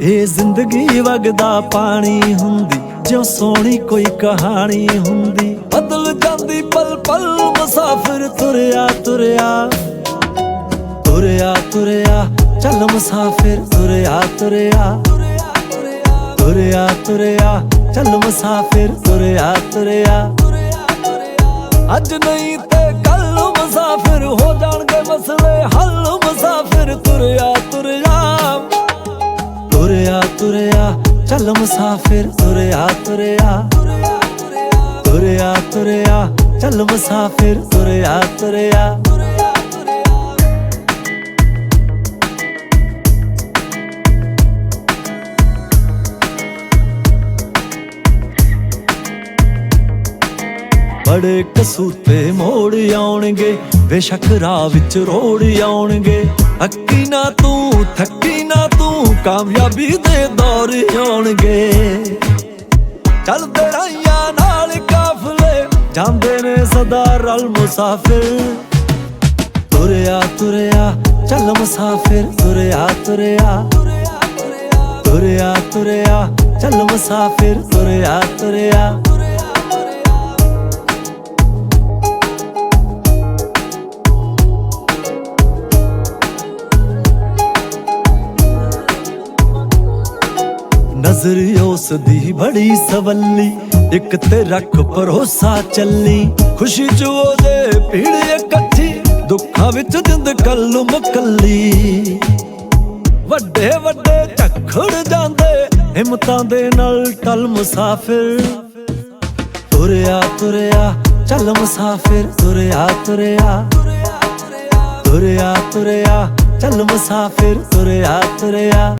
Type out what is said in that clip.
ਇਹ ਜ਼ਿੰਦਗੀ ਵਗਦਾ ਪਾਣੀ ਹੁੰਦੀ, ਜਿਉ ਸੋਹਣੀ ਕੋਈ ਕਹਾਣੀ ਹੁੰਦੀ। ਬਦਲ ਜਾਂਦੀ ਪਲ ਪਲ, ਮੁਸਾਫਿਰ ਤੁਰਿਆ ਤੁਰਿਆ। ਤੁਰਿਆ ਤੁਰਿਆ, ਚੱਲ ਮੁਸਾਫਿਰ ਤੁਰਿਆ ਤੁਰਿਆ। ਤੁਰਿਆ ਤੁਰਿਆ, ਚੱਲ ਮੁਸਾਫਿਰ ਤੁਰਿਆ ਤੁਰਿਆ। ਅੱਜ ਨਹੀਂ ਤੇ ਕੱਲ ਮੁਸਾਫਿਰ ਹੋ ਜਾਣਗੇ ਮਸਲੇ ਹੱਲ। ਤੁਰਿਆ ਤੁਰਿਆ, ਚੱਲ ਮੁਸਾਫਿਰ, ਤੁਰਿਆ ਤੁਰਿਆ। ਤੁਰਿਆ ਤੁਰਿਆ, ਚੱਲ ਮੁਸਾਫਿਰ, ਤੁਰਿਆ ਤੁਰਿਆ। ਬੜੇ ਕਸੂਤੇ ਮੋੜ ਆਉਣਗੇ, ਬੇਸ਼ੱਕ ਰਾਹ ਵਿੱਚ ਰੋੜ ਆਉਣਗੇ। ਅੱਕੀ ਨਾ ਤੂੰ, ਥੱਕੀ ਨਾ ਕਾਮਯਾਬੀ ਦੇ ਦੌਰ ਆਉਣਗੇ। ਚੱਲਦੇ ਰਾਈਆਂ ਨਾਲ ਕਾਫਲੇ, ਜਾਂਦੇ ਨੇ ਸਦਾ ਰਲ ਮੁਸਾਫਿਰ। ਤੁਰਿਆ ਤੁਰਿਆ, ਚੱਲ ਮੁਸਾਫਿਰ। ਤੁਰਿਆ ਤੁਰਿਆ ਤੁਰਿਆ ਤੁਰਿਆ, ਚੱਲ ਮੁਸਾਫਿਰ। ਤੁਰਿਆ ਤੁਰਿਆ ਨਜ਼ਰ ਉਸ ਦੀ ਬੜੀ ਸਵੱਲੀ, ਇੱਕ ਤੇ ਰੱਖ ਭਰੋਸਾ ਚੱਲੀ। ਖੁਸ਼ੀ ਚ ਉਹਦੇ ਭੀੜ ਇਕੱਠੀ, ਦੁੱਖਾਂ ਵਿੱਚ ਜਿੰਦ ਕੱਲ ਮੁਕੱਲੀ। ਵੱਡੇ ਵੱਡੇ ਝੱਖੜ ਜਾਂਦੇ, ਹਿੰਮਤਾਂ ਦੇ ਨਾਲ ਟਲ ਮੁਸਾਫਿਰ। ਤੁਰਿਆ ਤੁਰਿਆ, ਚੱਲ ਮੁਸਾਫਿਰ। ਤੁਰਿਆ ਤੁਰਿਆ ਤੁਰਿਆ ਤੁਰਿਆ, ਚੱਲ ਮੁਸਾਫਿਰ। ਤੁਰਿਆ ਤੁਰਿਆ।